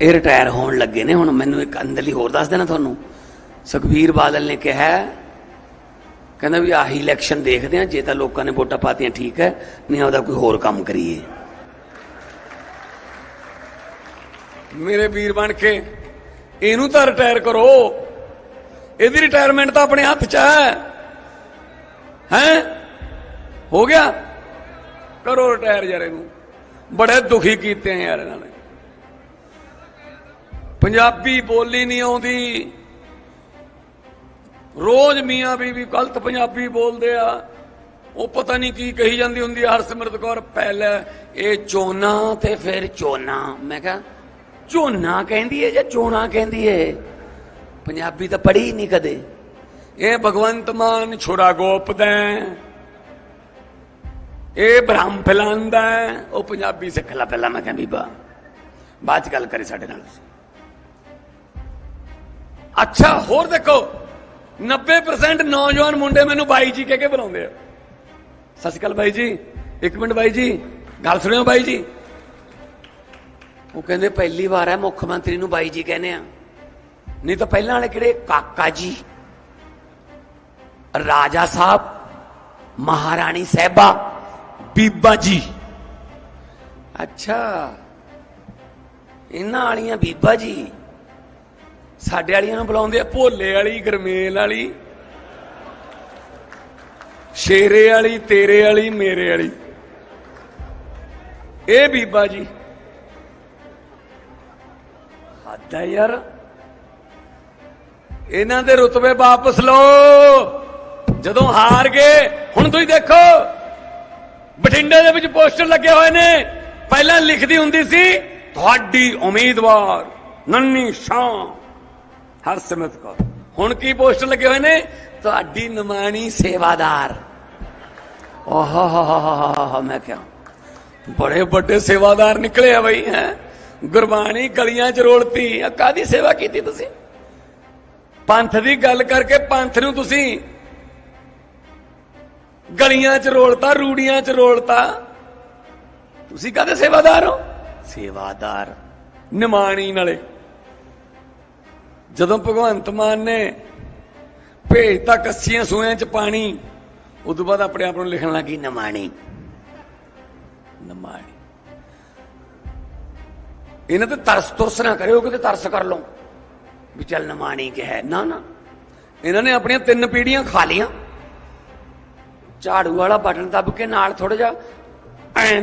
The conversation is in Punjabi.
ਇਹ ਰਿਟਾਇਰ ਹੋਣ ਲੱਗੇ ਨੇ। ਹੁਣ ਮੈਨੂੰ ਇੱਕ ਅੰਦਰਲੀ ਹੋਰ ਦੱਸ ਦੇਣਾ ਤੁਹਾਨੂੰ। ਸੁਖਬੀਰ ਬਾਦਲ ਨੇ ਕਿਹਾ, ਕਹਿੰਦਾ ਵੀ ਆਹੀ ਇਲੈਕਸ਼ਨ ਦੇਖਦੇ ਆ ਜੇ ਤਾਂ ਲੋਕਾਂ ਨੇ ਵੋਟਾਂ ਪਾਤੀਆਂ, ਠੀਕ ਹੈ, ਨਹੀਂ ਉਹਦਾ ਕੋਈ ਹੋਰ ਕੰਮ ਕਰੀਏ। ਮੇਰੇ ਵੀਰ ਬਣ ਕੇ, ਇਹਨੂੰ ਤਾਂ ਰਿਟਾਇਰ ਕਰੋ। ਇਹਦੀ ਰਿਟਾਇਰਮੈਂਟ ਤਾਂ ਆਪਣੇ ਹੱਥ 'ਚ ਹੈ। ਹੈ? ਹੋ ਗਿਆ? ਕਰੋ ਰਿਟਾਇਰ ਯਾਰ ਇਹਨੂੰ। ਬੜੇ ਦੁਖੀ ਕੀਤੇ ਆ ਯਾਰ ਇਹਨਾਂ ਨੇ। ਪੰਜਾਬੀ ਬੋਲੀ ਨਹੀਂ ਆਉਂਦੀ। ਰੋਜ਼ ਮੀਆਂ ਬੀਬੀ ਗਲਤ ਪੰਜਾਬੀ ਬੋਲਦੇ ਆ। ਉਹ ਪਤਾ ਨਹੀਂ ਕੀ ਕਹੀ ਜਾਂਦੀ ਹੁੰਦੀ ਹਰਸਿਮਰਤ ਕੌਰ, ਪਹਿਲੇ ਇਹ ਚੋਨਾ ਤੇ ਫਿਰ ਚੋਨਾ। ਮੈਂ ਕਿਹਾ ਝੋਨਾ ਕਹਿੰਦੀ ਏ ਜਾਂ ਚੋਣਾ ਕਹਿੰਦੀ ਏ? ਪੰਜਾਬੀ ਤਾਂ ਪੜ੍ਹੀ ਨਹੀਂ ਕਦੇ। ਇਹ ਭਗਵੰਤ ਮਾਨ ਛੁਰਾ ਗੋਪਦਾ ਇਹ ਬ੍ਰਹਮ ਫੈਲਾਉਂਦਾ ਉਹ ਪੰਜਾਬੀ ਸਿੱਖ ਲੈ ਪਹਿਲਾਂ। ਮੈਂ ਕਹਿੰਦੀ ਬੀਬਾ, ਬਾਅਦ ਚ ਗੱਲ ਕਰੇ ਸਾਡੇ ਨਾਲ। ਅੱਛਾ, ਹੋਰ ਦੇਖੋ। 90% ਨੌਜਵਾਨ ਮੁੰਡੇ ਮੈਨੂੰ ਬਾਈ ਜੀ ਕਹਿ ਕੇ ਬੁਲਾਉਂਦੇ ਆ। ਸਤਿ ਸ਼੍ਰੀ ਅਕਾਲ ਬਾਈ ਜੀ। ਇੱਕ ਮਿੰਟ ਬਾਈ ਜੀ। ਗੱਲ ਸੁਣਿਓ ਬਾਈ ਜੀ। ਉਹ ਕਹਿੰਦੇ, ਪਹਿਲੀ ਵਾਰ ਹੈ, ਮੁੱਖ ਮੰਤਰੀ ਨੂੰ ਬਾਈ ਜੀ ਕਹਿੰਦੇ ਆ। ਨਹੀਂ ਤਾਂ ਪਹਿਲਾਂ ਵਾਲੇ ਕਿਹੜੇ? ਕਾਕਾ ਜੀ, ਰਾਜਾ ਸਾਹਿਬ, ਮਹਾਰਾਣੀ ਸਾਹਿਬਾ, ਬੀਬਾ ਜੀ। ਅੱਛਾ। ਇਹਨਾਂ ਵਾਲੀਆਂ ਬੀਬਾ ਜੀ। ਸਾਡੇ ਵਾਲੀਆਂ ਨੂੰ ਬੁਲਾਉਂਦੇ ਆ, ਭੋਲੇ ਵਾਲੀ, ਗਰਮੇਲ ਵਾਲੀ, ਸ਼ੇਰੇ ਵਾਲੀ, ਤੇਰੇ ਵਾਲੀ, ਮੇਰੇ ਵਾਲੀ। ਇਹ ਬੀਬਾ ਜੀ। ਹੱਦ ਹੈ ਯਾਰ। ਇਹਨਾਂ ਦੇ ਰੁਤਬੇ ਵਾਪਸ ਲਓ। ਜਦੋਂ ਹਾਰ ਗਏ, ਹੁਣ ਤੁਸੀਂ ਦੇਖੋ, ਬਠਿੰਡੇ ਦੇ ਵਿੱਚ ਪੋਸਟਰ ਲੱਗੇ ਹੋਏ ਨੇ। ਪਹਿਲਾਂ ਲਿਖਦੀ ਹੁੰਦੀ ਸੀ, ਤੁਹਾਡੀ ਉਮੀਦਵਾਰ ਨੰਨੀ ਸ਼ਾਂ ਹਰਸਿਮਰਤ ਕੌਰ। ਹੁਣ ਕੀ ਪੋਸਟਰ ਲੱਗੇ ਹੋਏ ਨੇ? ਤੁਹਾਡੀ ਨਿਮਾਣੀ ਸੇਵਾਦਾਰ। ਓਹ ਮੈਂ ਕਿਹਾ, ਬੜੇ ਵੱਡੇ ਸੇਵਾਦਾਰ ਨਿਕਲੇ ਆ ਬਈ, ਹੈ? ਗੁਰਬਾਣੀ ਗਲੀਆਂ 'ਚ ਰੋਲਤੀ। ਆ ਕਾਦੀ ਸੇਵਾ ਕੀਤੀ ਤੁਸੀਂ? ਪੰਥ ਦੀ ਗੱਲ ਕਰਕੇ ਪੰਥ ਨੂੰ ਤੁਸੀਂ ਗਲੀਆਂ 'ਚ ਰੋਲਤਾ, ਰੂੜੀਆਂ 'ਚ ਰੋਲਤਾ। ਤੁਸੀਂ ਕਾਦੇ ਸੇਵਾਦਾਰ ਹੋ? ਸੇਵਾਦਾਰ। ਨਿਮਾਣੀ ਨਾਲੇ। ਜਦੋਂ ਭਗਵੰਤ ਮਾਨ ਨੇ ਭੇਜਤਾ ਕੱਸੀਆਂ ਸੂਆਂ 'ਚ ਪਾਣੀ, ਉਦੋਂ ਬਾਅਦ ਆਪਣੇ ਆਪ ਨੂੰ ਲਿਖਣ ਲੱਗੀ, ਨਮਾਣੀ। ਨਮਾਣੀ। ਇਹਨਾਂ ਤੇ ਤਰਸ ਤੁਰਸ ਨਾ ਕਰਿਓ, ਕਿਤੇ ਤਰਸ ਕਰ ਲਓ। ਵੀ ਚੱਲ ਨਮਾਣੀ ਕਿ ਹੈ ਨਾ ਨਾ। ਇਹਨਾਂ ਨੇ ਆਪਣੀਆਂ ਤਿੰਨ ਪੀੜੀਆਂ ਖਾ ਲੀਆਂ ਝਾੜੂ ਵਾਲਾ ਬਟਨ ਦੱਬ ਕੇ ਨਾਲ ਥੋੜਾ ਜਿਹਾ ਐਂ